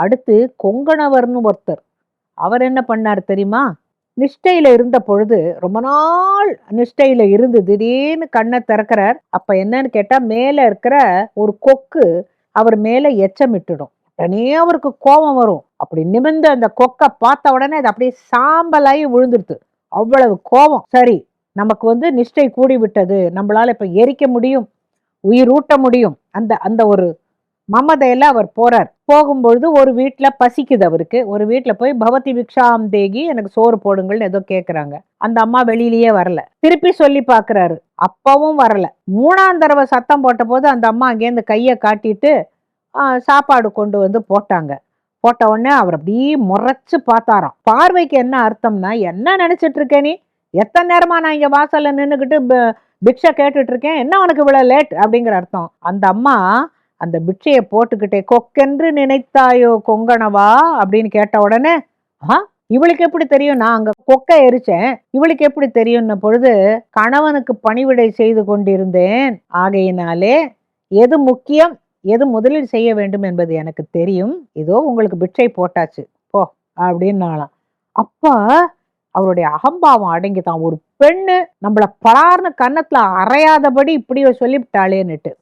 அடுத்து கொங்கணவர்னு ஒருத்தர். அவர் என்ன பண்ணார் தெரியுமா? நிஷ்டையில இருந்த பொழுது ரொம்ப நாள் நிஷ்டையில இருந்து திடீர்னு கண்ணை திறக்கிறார். அப்ப என்னன்னு கேட்டா மேல இருக்கிற ஒரு கொக்கு அவர் மேல எச்சமிட்டுடும். உடனே அவருக்கு கோபம் வரும். அப்படி நிமிந்து அந்த கொக்கை பார்த்த உடனே அது அப்படியே சாம்பலாகி விழுந்துடுது அவ்வளவு கோபம். சரி நமக்கு வந்து நிஷ்டை கூடி விட்டது நம்மளால இப்ப எரிக்க முடியும் உயிர் ஊட்ட முடியும். அந்த அந்த ஒரு மமதையில அவர் போறார். போகும்பொழுது ஒரு வீட்டில் பசிக்குது அவருக்கு. ஒரு வீட்டில் போய் பவதி பிக்ஷாம் தேகி எனக்கு சோறு போடுங்கள்னு ஏதோ கேக்குறாங்க. அந்த அம்மா வெளியிலயே வரல. திருப்பி சொல்லி பாக்குறாரு. அப்பவும் வரல. மூணாம் தடவை சத்தம் போட்ட போது அந்த அம்மா அங்கேருந்து கையை காட்டிட்டு சாப்பாடு கொண்டு வந்து போட்டாங்க. போட்ட உடனே அவர் அப்படியே முறைச்சு பார்த்தாராம். பார்வைக்கு என்ன அர்த்தம்னா என்ன நினைச்சிட்டு இருக்கே நீ? எத்தனை நேரமா நான் இங்க வாசல்ல நின்றுக்கிட்டு பிக்ஷை கேட்டுட்டு இருக்கேன்? என்ன உனக்கு இவ்வளவு லேட்? அப்படிங்கிற அர்த்தம். அந்த அம்மா அந்த பிட்சையை போட்டுக்கிட்டே கொக்கென்று நினைத்தாயோ கொங்கணவா? அப்படின்னு கேட்ட உடனே ஆ இவளுக்கு எப்படி தெரியும்? நான் அங்க கொக்கை எரிச்சேன். இவளுக்கு எப்படி தெரியும்ன பொழுது கணவனுக்கு பணிவிடை செய்து கொண்டிருந்தேன். ஆகையினாலே எது முக்கியம் எது முதலில் செய்ய வேண்டும் என்பது எனக்கு தெரியும். இதோ உங்களுக்கு பிட்சை போட்டாச்சு. போ அப்படின்னாலாம் அப்பா அவருடைய அகம்பாவம் அடங்கி தான் ஒரு பெண்ணு நம்மள பலார்னு கன்னத்துல அறையாதபடி இப்படியோ சொல்லிவிட்டாளேன்னுட்டு.